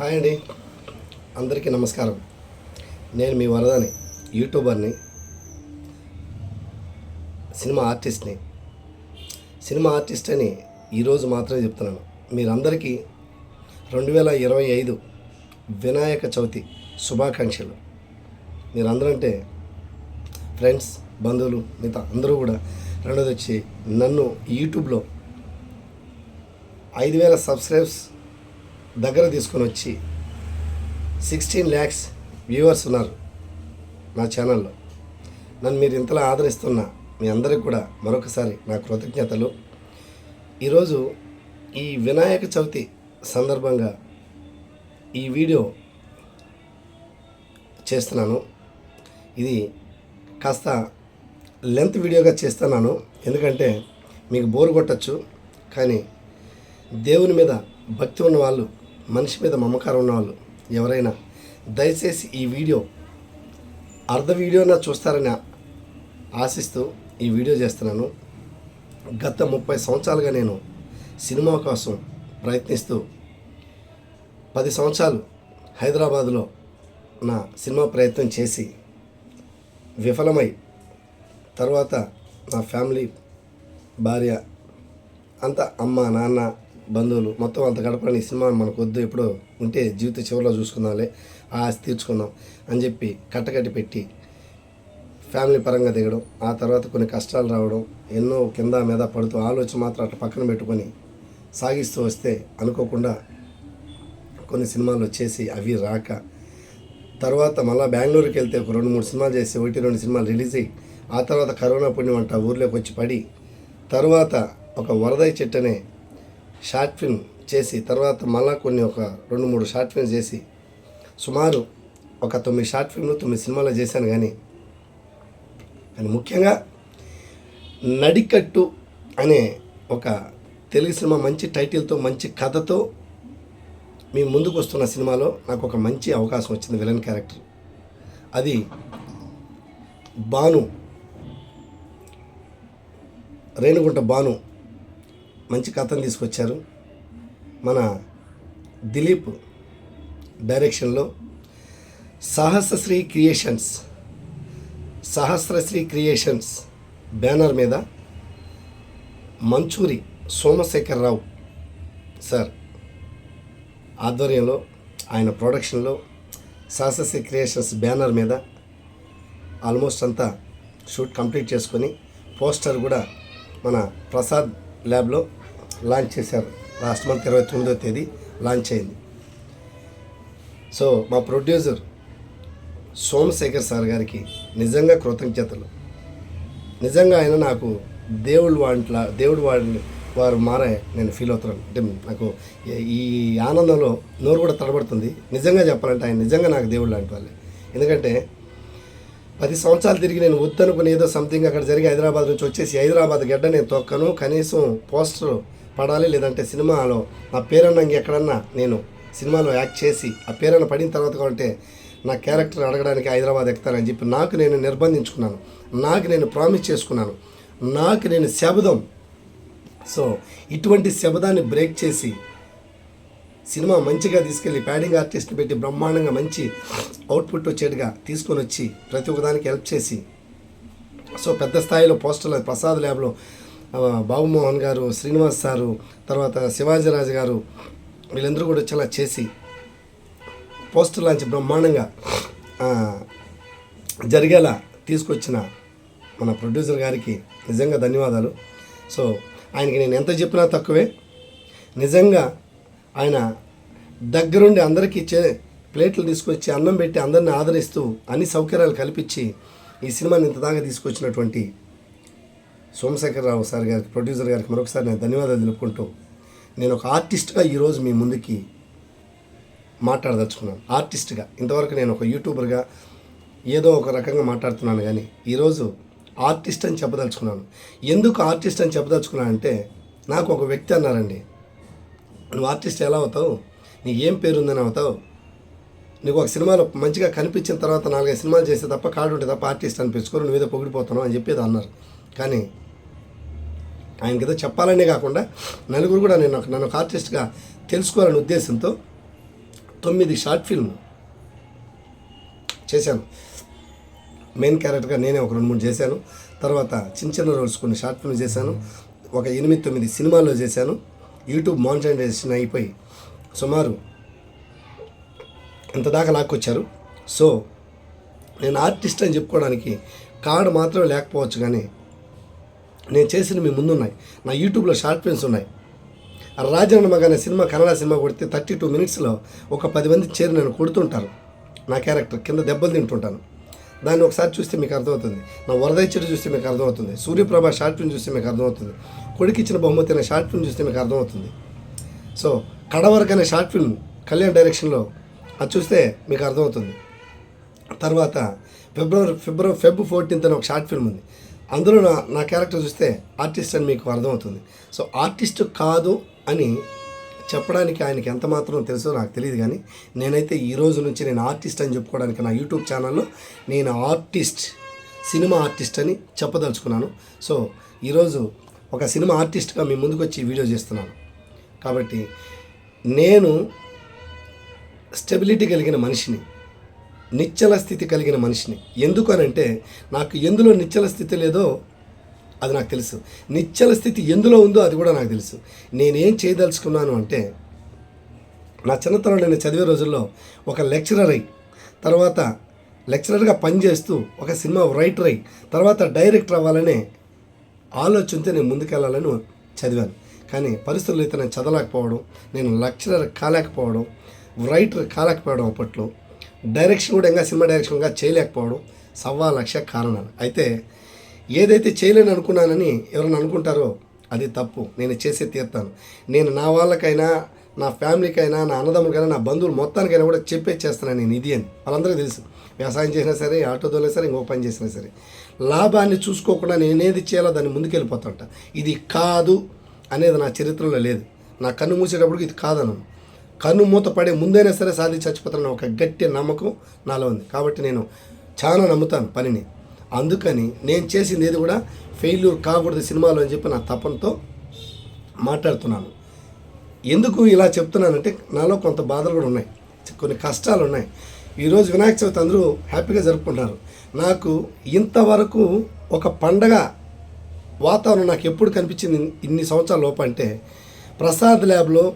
Hi అండి. అందరికీ నమస్కారం. నేను మీ వరదని యూట్యూబర్ని సినిమా ఆర్టిస్ట్ని. సినిమా ఆర్టిస్ట్ అని ఈరోజు మాత్రమే చెప్తున్నాను. మీరందరికీ రెండు వేల ఇరవై ఐదు వినాయక చవితి శుభాకాంక్షలు. మీరందరూ అంటే ఫ్రెండ్స్ బంధువులు మిగతా అందరూ కూడా రెండోది వచ్చి నన్ను యూట్యూబ్లో ఐదు వేల సబ్స్క్రైబ్స్ దగ్గర తీసుకొని వచ్చి సిక్స్టీన్ ల్యాక్స్ వ్యూవర్స్ ఉన్నారు నా ఛానల్లో నన్ను మీరు ఇంతలా ఆదరిస్తున్న మీ అందరికి కూడా మరొకసారి నా కృతజ్ఞతలు. ఈరోజు ఈ వినాయక చవితి సందర్భంగా ఈ వీడియో చేస్తున్నాను. ఇది కాస్త లెంత్ వీడియోగా చేస్తున్నాను. ఎందుకంటే మీకు బోర్ కొట్టచ్చు. కానీ దేవుని మీద భక్తి ఉన్న వాళ్ళు మనిషి మీద మమకారం ఉన్నవాళ్ళు ఎవరైనా దయచేసి ఈ వీడియో అర్ధ వీడియోనా చూస్తారని ఆశిస్తూ ఈ వీడియో చేస్తున్నాను. గత ముప్పై సంవత్సరాలుగా నేను సినిమా కోసం ప్రయత్నిస్తూ పది సంవత్సరాలు హైదరాబాదులో నా సినిమా ప్రయత్నం చేసి విఫలమై తర్వాత నా ఫ్యామిలీ భార్య అంత అమ్మ నాన్న బంధువులు మొత్తం అంత గడపని సినిమా మనకు వద్దు ఎప్పుడో ఉంటే జీవిత చివరిలో చూసుకుందాంలే ఆ ఆస్తి తీర్చుకుందాం అని చెప్పి కట్టకట్టి పెట్టి ఫ్యామిలీ పరంగా దిగడం ఆ తర్వాత కొన్ని కష్టాలు రావడం ఎన్నో కింద మీద పడుతూ ఆలోచన మాత్రం అట్లా పక్కన పెట్టుకొని సాగిస్తూ వస్తే అనుకోకుండా కొన్ని సినిమాలు వచ్చేసి అవి రాక తర్వాత మళ్ళీ బెంగళూరుకి వెళ్తే ఒక రెండు మూడు సినిమాలు చేసి ఒకటి రెండు సినిమాలు రిలీజ్ అయ్యి ఆ తర్వాత కరోనా పుణ్యం అంట ఊర్లోకి వచ్చి పడి తర్వాత ఒక వరదై చెట్టునే షార్ట్ ఫిల్మ్ చేసి తర్వాత మళ్ళా కొన్ని ఒక రెండు మూడు షార్ట్ ఫిల్మ్స్ చేసి సుమారు ఒక తొమ్మిది షార్ట్ ఫిల్మ్లు తొమ్మిది సినిమాలు చేశాను కానీ కానీ ముఖ్యంగా నడికట్టు అనే ఒక తెలుగు సినిమా మంచి టైటిల్తో మంచి కథతో మీ ముందుకు వస్తున్న సినిమాలో నాకు ఒక మంచి అవకాశం వచ్చింది విలన్ క్యారెక్టర్. అది బాను రేణుగుంట బాను మంచి కథను తీసుకొచ్చారు. మన దిలీప్ డైరెక్షన్లో Sahasrasri creations Sahasrasri creations banner మీద మంచూరి సోమశేఖర్ రావు సార్ ఆధ్వర్యంలో ఆయన ప్రొడక్షన్లో సహస్రశ్రీ క్రియేషన్స్ బ్యానర్ మీద ఆల్మోస్ట్ అంతా షూట్ కంప్లీట్ చేసుకొని పోస్టర్ కూడా మన ప్రసాద్ ల్యాబ్లో లాంచ్ చేశారు. లాస్ట్ మంత్ ఇరవై తొమ్మిదో తేదీ లాంచ్ అయింది. సో మా ప్రొడ్యూసర్ సోమశేఖర్ సార్ గారికి నిజంగా కృతజ్ఞతలు. నిజంగా ఆయన నాకు దేవుడు వాంట్ల దేవుడు వాడిని వారు మారే నేను ఫీల్ అవుతున్నాను. అంటే నాకు ఈ- ఆనందంలో నోరు కూడా తడబడుతుంది. నిజంగా చెప్పాలంటే ఆయన నిజంగా నాకు దేవుడు లాంటి వాళ్ళే. ఎందుకంటే పది సంవత్సరాలు తిరిగి నేను వద్దనుకుని ఏదో సంథింగ్ అక్కడ జరిగి హైదరాబాద్ నుంచి వచ్చేసి హైదరాబాద్ గడ్డ నేను తొక్కను కనీసం పోస్టర్ పడాలి లేదంటే సినిమాలో నా పేరన్నా ఎక్కడన్నా నేను సినిమాలో యాక్ట్ చేసి ఆ పేరన్న పడిన తర్వాత కంటే నా క్యారెక్టర్ అడగడానికి హైదరాబాద్ ఎక్కుతానని చెప్పి నాకు నేను నిర్బంధించుకున్నాను. నాకు నేను ప్రామిస్ చేసుకున్నాను. నాకు నేను శబదం. సో ఇటువంటి శబదాన్ని బ్రేక్ చేసి సినిమా మంచిగా తీసుకెళ్ళి ప్యాడింగ్ ఆర్టిస్ట్ని పెట్టి బ్రహ్మాండంగా మంచి అవుట్పుట్ వచ్చేట్టుగా తీసుకొని వచ్చి ప్రతి ఒక్కదానికి హెల్ప్ చేసి సో పెద్ద స్థాయిలో పోస్టర్లు ప్రసాద్ ల్యాబ్లో బాబుమోహన్ గారు శ్రీనివాస్ సారు తర్వాత శివాజీరాజు గారు వీళ్ళందరూ కూడా చాలా చేసి పోస్టర్ లాంచి బ్రహ్మాండంగా జరిగేలా తీసుకొచ్చిన మన ప్రొడ్యూసర్ గారికి నిజంగా ధన్యవాదాలు. సో ఆయనకి నేను ఎంత చెప్పినా తక్కువే. నిజంగా ఆయన దగ్గరుండి అందరికీ చే ప్లేట్లు తీసుకొచ్చి అన్నం పెట్టి అందరిని ఆదరిస్తూ అన్ని సౌకర్యాలు కల్పించి ఈ సినిమాని ఇంత దాకా తీసుకొచ్చినటువంటి సోమశేఖరరావు సార్ గారికి ప్రొడ్యూసర్ గారికి మరొకసారి నేను ధన్యవాదాలు తెలుపుకుంటూ నేను ఒక ఆర్టిస్ట్గా ఈరోజు మీ ముందుకి మాట్లాడదలుచుకున్నాను. ఆర్టిస్ట్గా ఇంతవరకు నేను ఒక యూట్యూబర్గా ఏదో ఒక రకంగా మాట్లాడుతున్నాను కానీ ఈరోజు ఆర్టిస్ట్ అని చెప్పదలుచుకున్నాను. ఎందుకు ఆర్టిస్ట్ అని చెప్పదలుచుకున్నాను అంటే నాకు ఒక వ్యక్తి అన్నారండి. నువ్వు ఆర్టిస్ట్ ఎలా అవుతావు? నీకు ఏం పేరు ఉందని అవుతావు? నీకు ఒక సినిమాలో మంచిగా కనిపించిన తర్వాత నాలుగైదు సినిమాలు చేస్తే తప్ప కాడు ఉంటే తప్ప ఆర్టిస్ట్ అనిపించుకోరు నువ్వేదో పొగిడిపోతున్నావు అని చెప్పేది అన్నారు. కానీ ఆయనకి ఏదో చెప్పాలనే కాకుండా నలుగురు కూడా నేను ఒక- నన్ను ఒక ఆర్టిస్ట్గా తెలుసుకోవాలనే ఉద్దేశంతో తొమ్మిది షార్ట్ ఫిల్మ్ చేశాను. మెయిన్ క్యారెక్టర్గా నేనే ఒక రెండు మూడు చేశాను. తర్వాత చిన్న చిన్న రోల్స్ కొన్ని షార్ట్ ఫిల్మ్ చేశాను. ఒక ఎనిమిది తొమ్మిది సినిమాల్లో చేశాను. యూట్యూబ్ మానిటైజేషన్ అయిపోయి సుమారు ఇంత దాకా లాక్కొచ్చారు సో నేను ఆర్టిస్ట్ అని చెప్పుకోవడానికి కార్డు మాత్రం లేకపోవచ్చు కానీ నేను చేసిన మీ ముందున్నాయి. నా యూట్యూబ్లో షార్ట్ ఫిల్మ్స్ ఉన్నాయి. రాజన్న మగ అనే సినిమా కన్నడ సినిమా కొడితే థర్టీ టూ మినిట్స్లో ఒక పది మంది చేరి నన్ను కొడుతుంటారు. నా క్యారెక్టర్ కింద దెబ్బలు తింటుంటాను. దాన్ని ఒకసారి చూస్తే మీకు అర్థమవుతుంది. నా వరద చెట్టు చూస్తే మీకు అర్థమవుతుంది. సూర్యప్రభ షార్ట్ ఫిల్మ్ చూస్తే మీకు అర్థమవుతుంది. కొడుకు ఇచ్చిన బహుమతి అనే షార్ట్ ఫిల్మ్ చూస్తే మీకు అర్థమవుతుంది. సో కడవరకు అనే షార్ట్ ఫిల్మ్ కళ్యాణ్ డైరెక్షన్లో అది చూస్తే మీకు అర్థమవుతుంది. తర్వాత ఫిబ్రవరి ఫిబ్రవరి ఫెబ్ ఫోర్టీన్త్ అని ఒక షార్ట్ ఫిల్మ్ ఉంది. అందులో నా నా క్యారెక్టర్ చూస్తే ఆర్టిస్ట్ అని మీకు అర్థమవుతుంది. సో ఆర్టిస్ట్ కాదు అని చెప్పడానికి ఆయనకి ఎంత మాత్రం తెలుసో నాకు తెలియదు కానీ నేనైతే ఈ రోజు నుంచి నేను ఆర్టిస్ట్ అని చెప్పుకోవడానికి నా యూట్యూబ్ ఛానల్లో నేను ఆర్టిస్ట్ సినిమా ఆర్టిస్ట్ అని చెప్పదలుచుకున్నాను. సో ఈరోజు ఒక సినిమా ఆర్టిస్ట్గా మీ ముందుకు వచ్చి వీడియో చేస్తున్నాను. కాబట్టి నేను స్టెబిలిటీ కలిగిన మనిషిని. నిశ్చల స్థితి కలిగిన మనిషిని. ఎందుకు అని అంటే నాకు ఎందులో నిశ్చల స్థితి లేదో అది నాకు తెలుసు. నిశ్చల స్థితి ఎందులో ఉందో అది కూడా నాకు తెలుసు. నేనేం చేయదలుచుకున్నాను అంటే నా చిన్నతనంలో నేను చదివే రోజుల్లో ఒక లెక్చరర్ అయి తర్వాత లెక్చరర్గా పనిచేస్తూ ఒక సినిమా రైటర్ అయి తర్వాత డైరెక్టర్ అవ్వాలనే ఆలోచనతో నేను ముందుకెళ్ళాలని చదివాను. కానీ పరిస్థితులు అయితే నేను చదవలేకపోవడం నేను లెక్చరర్ కాలేకపోవడం రైటర్ కాలేకపోవడం అప్పట్లో డైరెక్షన్ కూడా ఇంకా సినిమా డైరెక్షన్గా చేయలేకపోవడం సవ్వా లక్ష కారణాలు. అయితే ఏదైతే చేయలేని అనుకున్నానని ఎవరైనా అనుకుంటారో అది తప్పు. నేను చేసే తీర్తాను. నేను నా వాళ్ళకైనా నా ఫ్యామిలీకైనా నా అన్నదమ్ములకైనా నా బంధువులు మొత్తానికైనా కూడా చెప్పే చేస్తున్నాను నేను ఇది అని. వాళ్ళందరికీ తెలుసు. వ్యవసాయం చేసినా సరే ఆటో తోలినా సరే ఇంకో పని చేసినా సరే. లాభాన్ని చూసుకోకుండా నేనేది చేయాలో దాన్ని ముందుకెళ్ళిపోతుంటా ఇది కాదు అనేది నా చరిత్రలో లేదు. నా కన్ను మూసేటప్పుడు ఇది కాదను కన్ను మూత పడే ముందైనా సరే సాధించి చచ్చిపోతాను ఒక గట్టి నమ్మకం నాలో ఉంది. కాబట్టి నేను చాలా నమ్ముతాను పనిని. అందుకని నేను చేసింది ఏది కూడా ఫెయిల్యూర్ కాకూడదు సినిమాలో అని చెప్పి నా తపనతో మాట్లాడుతున్నాను. ఎందుకు ఇలా చెప్తున్నానంటే నాలో కొంత బాధలు కూడా ఉన్నాయి. కొన్ని కష్టాలు ఉన్నాయి. ఈరోజు వినాయక చవితి అందరూ హ్యాపీగా జరుపుకుంటున్నారు. నాకు ఇంతవరకు ఒక పండగ వాతావరణం నాకు ఎప్పుడు కనిపించింది ఇన్ని సంవత్సరాల లోపు అంటే ప్రసాద్ ల్యాబ్లో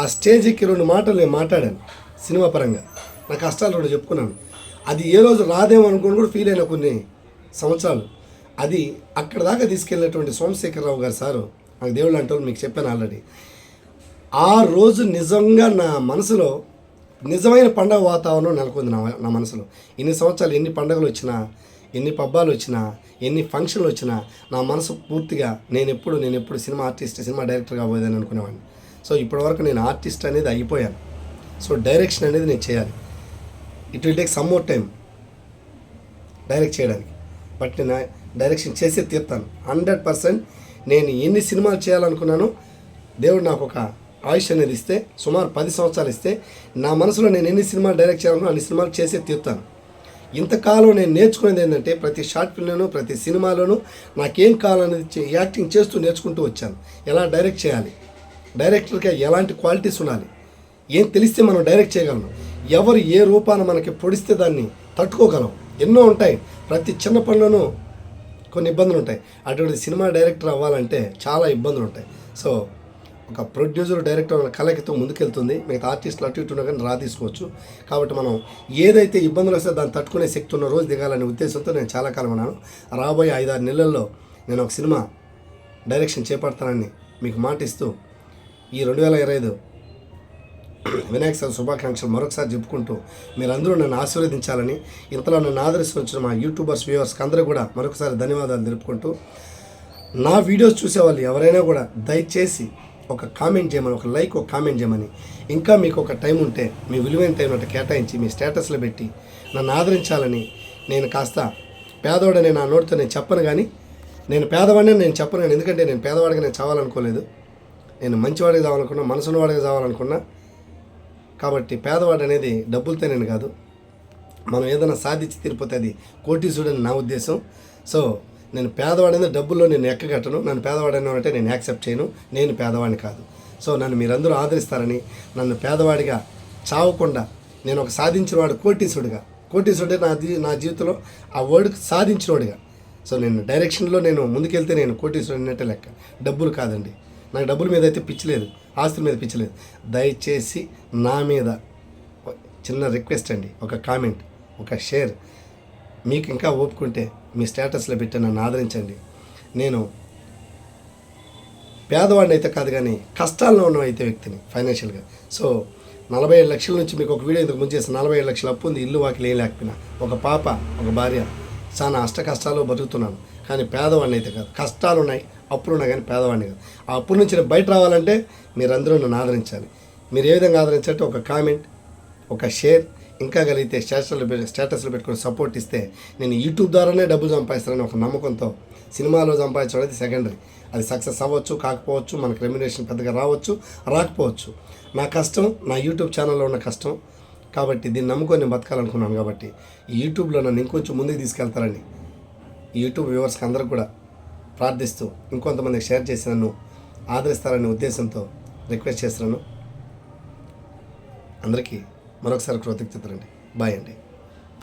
ఆ స్టేజ్కి రెండు మాటలు నేను మాట్లాడాను సినిమా పరంగా. నా కష్టాలు రెండు చెప్పుకున్నాను. అది ఏ రోజు రాదేమో అనుకుని కూడా ఫీల్ అయిన కొన్ని సంవత్సరాలు. అది అక్కడ దాకా తీసుకెళ్ళినటువంటి సోమశేఖరరావు గారు సారు నాకు దేవుళ్ళు అంటారు మీకు చెప్పాను ఆల్రెడీ ఆ రోజు నిజంగా నా మనసులో నిజమైన పండగ వాతావరణం నెలకొంది నా నా మనసులో. ఎన్ని సంవత్సరాలు ఎన్ని పండగలు వచ్చినా ఎన్ని పబ్బాలు వచ్చినా ఎన్ని ఫంక్షన్లు వచ్చినా నా మనసు పూర్తిగా నేను ఎప్పుడు నేను ఎప్పుడు సినిమా ఆర్టిస్ట్ సినిమా డైరెక్టర్ కాబోయేదని అనుకునేవాడిని. సో ఇప్పటివరకు నేను ఆర్టిస్ట్ అనేది అయిపోయాను. సో డైరెక్షన్ అనేది నేను చేయాలి. It will take some more time direct చేయడానికి. బట్ నేను డైరెక్షన్ చేసే తీర్తాను. హండ్రెడ్ పర్సెంట్ నేను ఎన్ని సినిమాలు చేయాలనుకున్నానో దేవుడు నాకు ఒక ఆయుష్ అనేది ఇస్తే సుమారు పది సంవత్సరాలు ఇస్తే నా మనసులో నేను ఎన్ని సినిమాలు డైరెక్ట్ చేయాలనుకున్నా అన్ని సినిమాలు చేసే తీర్తాను. ఇంతకాలం నేను నేర్చుకునేది ఏంటంటే ప్రతి షార్ట్ ఫిల్మ్లోనూ ప్రతి సినిమాలోనూ నాకేం కావాలనేది యాక్టింగ్ చేస్తూ నేర్చుకుంటూ వచ్చాను. ఎలా డైరెక్ట్ చేయాలి? డైరెక్టర్కి ఎలాంటి క్వాలిటీస్ ఉండాలి? ఏం తెలిస్తే మనం డైరెక్ట్ చేయగలం ఎవరు ఏ రూపాన మనకి పొడిస్తే దాన్ని తట్టుకోగలం. ఎన్నో ఉంటాయి. ప్రతి చిన్న పనిలోనూ కొన్ని ఇబ్బందులు ఉంటాయి. అటువంటి సినిమా డైరెక్టర్ అవ్వాలంటే చాలా ఇబ్బందులు ఉంటాయి. సో ఒక ప్రొడ్యూసర్ డైరెక్టర్ అనే కలకితో ముందుకెళ్తుంది. మిగతా ఆర్టిస్టులు అటు ఇటు కానీ రా తీసుకోవచ్చు. కాబట్టి మనం ఏదైతే ఇబ్బందులు వస్తే దాన్ని తట్టుకునే శక్తి ఉన్న రోజు దిగాలనే ఉద్దేశంతో నేను చాలా కాలం ఉన్నాను రాబోయే ఐదారు నెలల్లో నేను ఒక సినిమా డైరెక్షన్ చేపడతానని మీకు మాటిస్తూ ఈ రెండు వేల ఇరవై ఐదు వినాయక చవితి శుభాకాంక్షలు మరొకసారి చెప్పుకుంటూ మీరందరూ నన్ను ఆశీర్వదించాలని ఇంతలో నన్ను ఆదరిస్తున్న మా యూట్యూబర్స్ వ్యూవర్స్కి అందరూ కూడా మరొకసారి ధన్యవాదాలు తెలుపుకుంటూ నా వీడియోస్ చూసేవాళ్ళు ఎవరైనా కూడా దయచేసి ఒక కామెంట్ చేయమని ఒక లైక్ ఒక కామెంట్ చేయమని. ఇంకా మీకు ఒక టైం ఉంటే మీ విలువైన టైం అంటే కేటాయించి మీ స్టేటస్లో పెట్టి నన్ను ఆదరించాలని నేను కాస్త పేదవాడని నా నోటితో నేను చెప్పను కానీ నేను పేదవాడిని నేను చెప్పను కానీ ఎందుకంటే నేను పేదవాడిగా నేను చావాలనుకోలేదు. నేను మంచివాడికి కావాలనుకున్నా మనసున్న వాడికి చావాలనుకున్నా కాబట్టి పేదవాడు అనేది డబ్బులతో నేను కాదు. మనం ఏదైనా సాధించి తీరిపోతే అది కోటీసుడని నా ఉద్దేశం. సో నేను పేదవాడైన డబ్బుల్లో నేను ఎక్కగట్టను నన్ను పేదవాడైనా అంటే నేను యాక్సెప్ట్ చేయను. నేను పేదవాడిని కాదు. సో నన్ను మీరందరూ ఆదరిస్తారని నన్ను పేదవాడిగా చావకుండా నేను ఒక సాధించినవాడు కోటీసుడిగా కోటీసుడే నా నా జీవితంలో ఆ వర్డ్ సాధించినోడిగా. సో నేను డైరెక్షన్లో నేను ముందుకెళ్తే నేను కోటీసుడు అన్నట్టే లెక్క. డబ్బులు కాదండి. నాకు డబ్బుల మీద అయితే పిచ్చలేదు ఆస్తుల మీద పిచ్చలేదు దయచేసి నా మీద చిన్న రిక్వెస్ట్ అండి ఒక కామెంట్ ఒక షేర్. మీకు ఇంకా ఓపుకుంటే మీ స్టేటస్లో పెట్టి నన్ను ఆదరించండి. నేను పేదవాడిని అయితే కాదు కానీ కష్టాల్లో ఉన్న అయితే వ్యక్తిని ఫైనాన్షియల్గా సో నలభై ఏడు లక్షల నుంచి మీకు ఒక వీడియో ఇంతకు ముందు చేసి నలభై ఏడు లక్షల అప్పు ఉంది ఇల్లు వాకిలు ఏం లేకపోయినా. ఒక పాప ఒక భార్య చాలా అష్ట కష్టాలు బతుకుతున్నాను. కానీ పేదవాడిని అయితే కాదు. కష్టాలు ఉన్నాయి అప్పులు ఉన్నాయి కానీ పేదవాడిని కాదు. ఆ అప్పుల నుంచి నేను బయట రావాలంటే మీరందరూ నన్ను ఆదరించాలి. మీరు ఏ విధంగా ఆదరించాలంటే ఒక కామెంట్ ఒక షేర్ ఇంకా కలిగితే స్టేటస్లో స్టేటస్లో పెట్టుకుని సపోర్ట్ ఇస్తే నేను యూట్యూబ్ ద్వారానే డబ్బులు సంపాదిస్తానని ఒక నమ్మకంతో సినిమాలో సంపాదించడం అనేది సెకండరీ. అది సక్సెస్ అవ్వచ్చు కాకపోవచ్చు మనకు రెమ్యునేషన్ పెద్దగా రావచ్చు రాకపోవచ్చు. నా కష్టం నా యూట్యూబ్ ఛానల్లో ఉన్న కష్టం కాబట్టి దీన్ని నమ్ముకొని నేను బతకాలనుకున్నాను కాబట్టి యూట్యూబ్లో నన్ను ఇంకొంచెం ముందుకు తీసుకెళ్తారని యూట్యూబ్ వ్యూవర్స్కి అందరూ కూడా ప్రార్థిస్తూ ఇంకొంతమందికి షేర్ చేసి నన్ను ఆదరిస్తారనే ఉద్దేశంతో రిక్వెస్ట్ చేస్తున్నాను. అందరికీ మరొకసారి కృతజ్ఞతలండి. బాయ్ అండి.